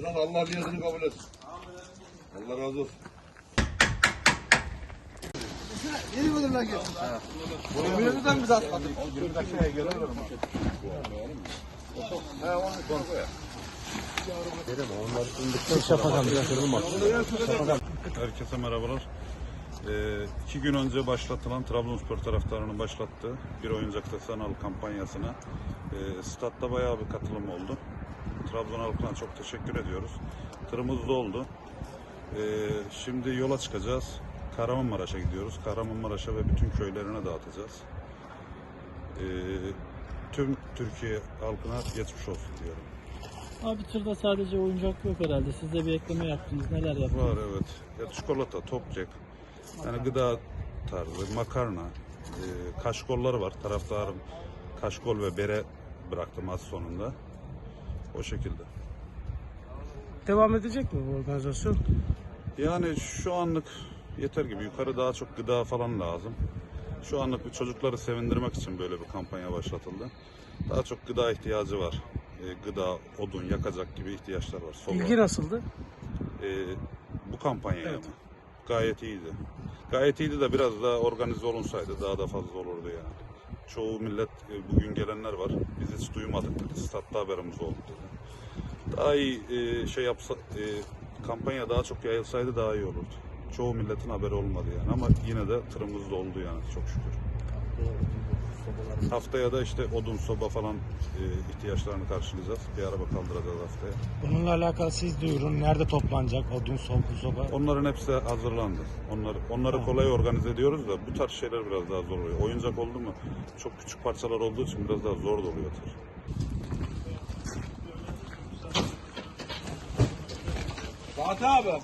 Kral Allah niyetini kabul etsin. Allah razı olsun. Yeni müdürler geldi. Bunu müdürden bize atmadı. Herkese merhabalar. Ee, iki gün önce başlatılan Trabzonspor taraftarının başlattığı bir oyuncakta sanal kampanyasına e, statta bayağı bir katılım oldu. Trabzon halkına çok teşekkür ediyoruz. Tırımız doldu. Ee, şimdi yola çıkacağız. Kahramanmaraş'a gidiyoruz. Kahramanmaraş'a ve bütün köylerine dağıtacağız. Ee, tüm Türkiye halkına geçmiş olsun diyorum. Abi tırda sadece oyuncak yok herhalde. Siz de bir ekleme yaptınız. Neler yaptınız? Var evet. Ya çikolata, top kek, yani gıda tarzı, makarna, e, kaşkolları var. Taraftarım kaşkol ve bere bıraktım az sonunda. O şekilde. Devam edecek mi bu organizasyon? Yani şu anlık yeter gibi. Yukarı daha çok gıda falan lazım. Şu anlık bir çocukları sevindirmek için böyle bir kampanya başlatıldı. Daha çok gıda ihtiyacı var. E, gıda, odun, yakacak gibi ihtiyaçlar var. Soba. İlgi nasıldı? Ee, bu kampanyaya mı? Gayet iyiydi. Gayet iyiydi de biraz daha organize olunsaydı daha da fazla olurdu yani. Çoğu millet e, bugün gelenler var. Biz hiç duymadık dedi. Statta haberimiz oldu dedi. Daha iyi e, şey yapsa e, kampanya daha çok yayılsaydı daha iyi olurdu. Çoğu milletin haberi olmadı yani ama yine de tırımız doldu yani çok şükür. Haftaya da işte odun soba falan e, ihtiyaçlarını karşılayacağız. Bir araba kaldıracağız haftaya. Bununla alakalı siz duyurun. Nerede toplanacak? Odun, soba, soba. Onların hepsi hazırlandı. Onları, onları kolay organize ediyoruz da bu tarz şeyler biraz daha zor oluyor. Oyuncak oldu mu çok küçük parçalar olduğu için biraz daha zor da oluyor tır. Fatih abi.